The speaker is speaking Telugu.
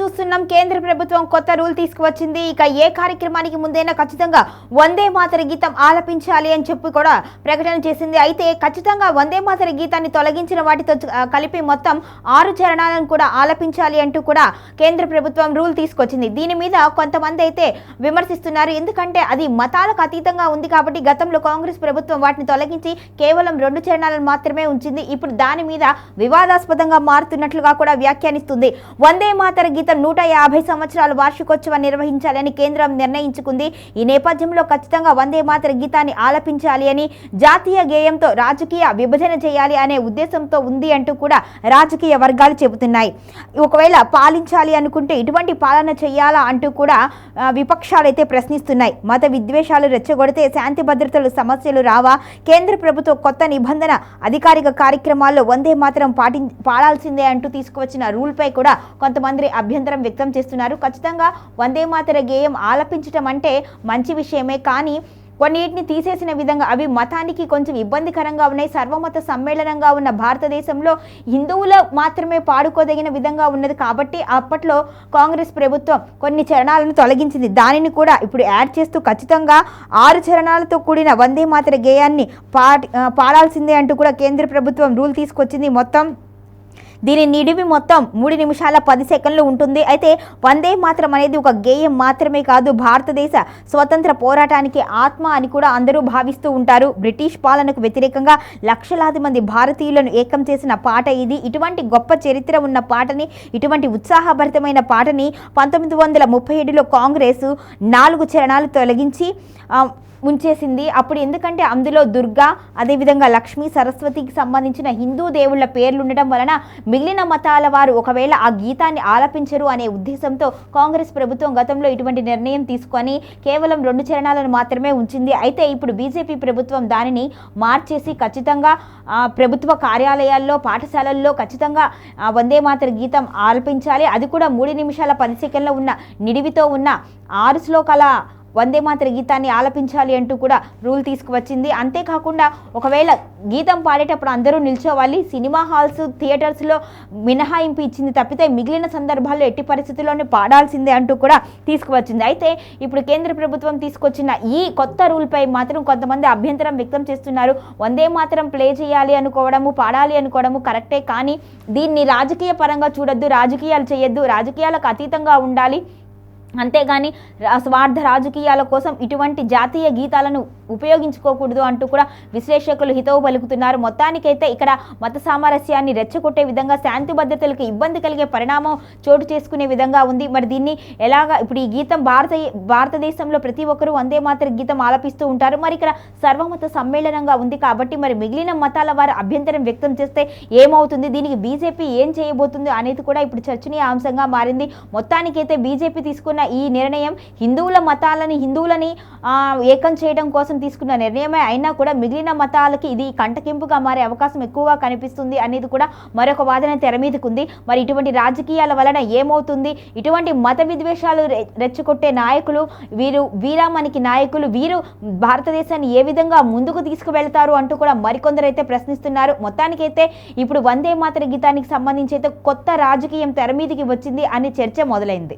చూస్తున్నాం. కేంద్ర ప్రభుత్వం కొత్త రూల్ తీసుకువచ్చింది. ఇక ఏ కార్యక్రమానికి ముందైనా ఖచ్చితంగా వందే మాతర గీతం ఆలపించాలి అని చెప్పి కూడా ప్రకటన చేసింది. అయితే ఖచ్చితంగా వందే మాతర గీతాన్ని తొలగించిన వాటితో కలిపి మొత్తం ఆరు చరణాలను కూడా ఆలపించాలి అంటూ కూడా కేంద్ర ప్రభుత్వం రూల్ తీసుకొచ్చింది. దీని మీద కొంతమంది అయితే విమర్శిస్తున్నారు. ఎందుకంటే అది మతాలకు అతీతంగా ఉంది కాబట్టి గతంలో కాంగ్రెస్ ప్రభుత్వం వాటిని తొలగించి కేవలం రెండు చరణాలను మాత్రమే ఉంచింది. ఇప్పుడు దాని మీద వివాదాస్పదంగా మారుతున్నట్లుగా కూడా వ్యాఖ్యానిస్తుంది. వందే మాతర గీతం నూట యాభై సంవత్సరాల వార్షికోత్సవం నిర్వహించాలని కేంద్రం నిర్ణయించుకుంది. ఈ నేపథ్యంలో ఖచ్చితంగా వందే మాతర గీతాన్ని ఆలపించాలి అని జాతీయ గేయంతో రాజకీయ విభజన చేయాలి అనే ఉద్దేశంతో ఉంది అంటూ కూడా రాజకీయ వర్గాలు చెబుతున్నాయి. ఒకవేళ పాలించాలి అనుకుంటే ఇటువంటి పాలన చేయాలా అంటూ కూడా విపక్షాలైతే ప్రశ్నిస్తున్నాయి. మత విద్వేషాలు రెచ్చగొడితే శాంతి భద్రతలు సమస్యలు రావా? కేంద్ర ప్రభుత్వం కొత్త నిబంధన అధికారిక కార్యక్రమాల్లో వందే మాత్రం పాటి పాడాల్సిందే అంటూ తీసుకువచ్చిన రూల్పై కూడా కొంతమంది అభ్యంతరం వ్యక్తం చేస్తున్నారు. ఖచ్చితంగా వందే మాతర గేయం ఆలపించటం అంటే మంచి విషయమే. కానీ కొన్నిటిని తీసేసిన విధంగా అవి మతానికి కొంచెం ఇబ్బందికరంగా ఉన్నాయి. సర్వమత సమ్మేళనంగా ఉన్న భారతదేశంలో హిందువులు మాత్రమే పాడుకోదగిన విధంగా ఉన్నది. కాబట్టి అప్పట్లో కాంగ్రెస్ ప్రభుత్వం కొన్ని చరణాలను తొలగించింది. దానిని కూడా ఇప్పుడు యాడ్ చేస్తూ ఖచ్చితంగా ఆరు చరణాలతో కూడిన వందే మాతర గేయాన్ని పాడాల్సిందే అంటూ కూడా కేంద్ర ప్రభుత్వం రూల్ తీసుకొచ్చింది. మొత్తం దీని నిడివి మొత్తం మూడు నిమిషాల పది సెకండ్లు ఉంటుంది. అయితే వందే మాత్రం అనేది ఒక గేయం మాత్రమే కాదు. భారతదేశ స్వతంత్ర పోరాటానికి ఆత్మ అని కూడా అందరూ భావిస్తూ ఉంటారు. బ్రిటిష్ పాలనకు వ్యతిరేకంగా లక్షలాది మంది భారతీయులను ఏకం చేసిన పాట ఇది. ఇటువంటి గొప్ప చరిత్ర ఉన్న పాటని ఇటువంటి ఉత్సాహభరితమైన పాటని పంతొమ్మిది వందల ముప్పై ఏడులో కాంగ్రెస్ నాలుగు చరణాలు తొలగించి ముంచేసింది. ఉంచేసింది అప్పుడు ఎందుకంటే అందులో దుర్గా అదేవిధంగా లక్ష్మీ సరస్వతికి సంబంధించిన హిందూ దేవుళ్ళ పేర్లు ఉండడం వలన మిగిలిన మతాల వారు ఒకవేళ ఆ గీతాన్ని ఆలపించరు అనే ఉద్దేశంతో కాంగ్రెస్ ప్రభుత్వం గతంలో ఇటువంటి నిర్ణయం తీసుకొని కేవలం రెండు చరణాలను మాత్రమే ఉంచింది. అయితే ఇప్పుడు బీజేపీ ప్రభుత్వం దానిని మార్చేసి ఖచ్చితంగా ప్రభుత్వ కార్యాలయాల్లో పాఠశాలల్లో ఖచ్చితంగా వందే మాతర గీతం ఆలపించాలి. అది కూడా మూడు నిమిషాల పది సెకండ్లో ఉన్న నిడివితో ఉన్న ఆరు శ్లోకాల వందే మాత్ర గీతాన్ని ఆలపించాలి అంటూ కూడా రూల్ తీసుకువచ్చింది. అంతేకాకుండా ఒకవేళ గీతం పాడేటప్పుడు అందరూ నిల్చోవాలి. సినిమా హాల్స్ థియేటర్స్లో మినహాయింపు ఇచ్చింది తప్పితే మిగిలిన సందర్భాల్లో ఎట్టి పరిస్థితుల్లోనే పాడాల్సిందే అంటూ కూడా తీసుకువచ్చింది. అయితే ఇప్పుడు కేంద్ర ప్రభుత్వం తీసుకొచ్చిన ఈ కొత్త రూల్పై మాత్రం కొంతమంది అభ్యంతరం వ్యక్తం చేస్తున్నారు. వందే మాత్రం ప్లే చేయాలి అనుకోవడము పాడాలి అనుకోవడము కరెక్టే కానీ దీన్ని రాజకీయ పరంగా చూడొద్దు రాజకీయాలు చేయొద్దు రాజకీయాలకు అతీతంగా ఉండాలి. అంతేగాని స్వార్థ రాజకీయాల కోసం ఇటువంటి జాతీయ గీతాలను ఉపయోగించుకోకూడదు అంటూ కూడా విశ్లేషకులు హితవు పలుకుతున్నారు. మొత్తానికైతే ఇక్కడ మత సామరస్యాన్ని రెచ్చగొట్టే విధంగా శాంతి భద్రతలకు ఇబ్బంది కలిగే పరిణామం చోటు చేసుకునే విధంగా ఉంది. మరి దీన్ని ఎలాగా ఇప్పుడు ఈ గీతం భారత భారతదేశంలో ప్రతి ఒక్కరూ వందే మాత్ర గీతం ఆలపిస్తూ ఉంటారు. మరి ఇక్కడ సర్వమత సమ్మేళనంగా ఉంది కాబట్టి మరి మిగిలిన మతాల వారు అభ్యంతరం వ్యక్తం చేస్తే ఏమవుతుంది? దీనికి బీజేపీ ఏం చేయబోతుంది అనేది కూడా ఇప్పుడు చర్చనీయాంశంగా మారింది. మొత్తానికైతే బీజేపీ తీసుకున్న ఈ నిర్ణయం హిందువుల మతాలని హిందువులని ఏకం చేయడం కోసం తీసుకున్న నిర్ణయమే అయినా కూడా మిగిలిన మతాలకి ఇది కంటకింపుగా మారే అవకాశం ఎక్కువగా కనిపిస్తుంది అనేది కూడా మరొక వాదన తెర మీదకుంది మరి ఇటువంటి రాజకీయాల వలన ఏమవుతుంది? ఇటువంటి మత విద్వేషాలు రెచ్చగొట్టే నాయకులు వీరు వీరామణికి నాయకులు వీరు భారతదేశాన్ని ఏ విధంగా ముందుకు తీసుకువెళ్తారు అంటూ కూడా మరికొందరైతే అయితే ప్రశ్నిస్తున్నారు. మొత్తానికైతే ఇప్పుడు వందే మాతర గీతానికి సంబంధించి అయితే కొత్త రాజకీయం తెర మీదకి వచ్చింది అనే చర్చ మొదలైంది.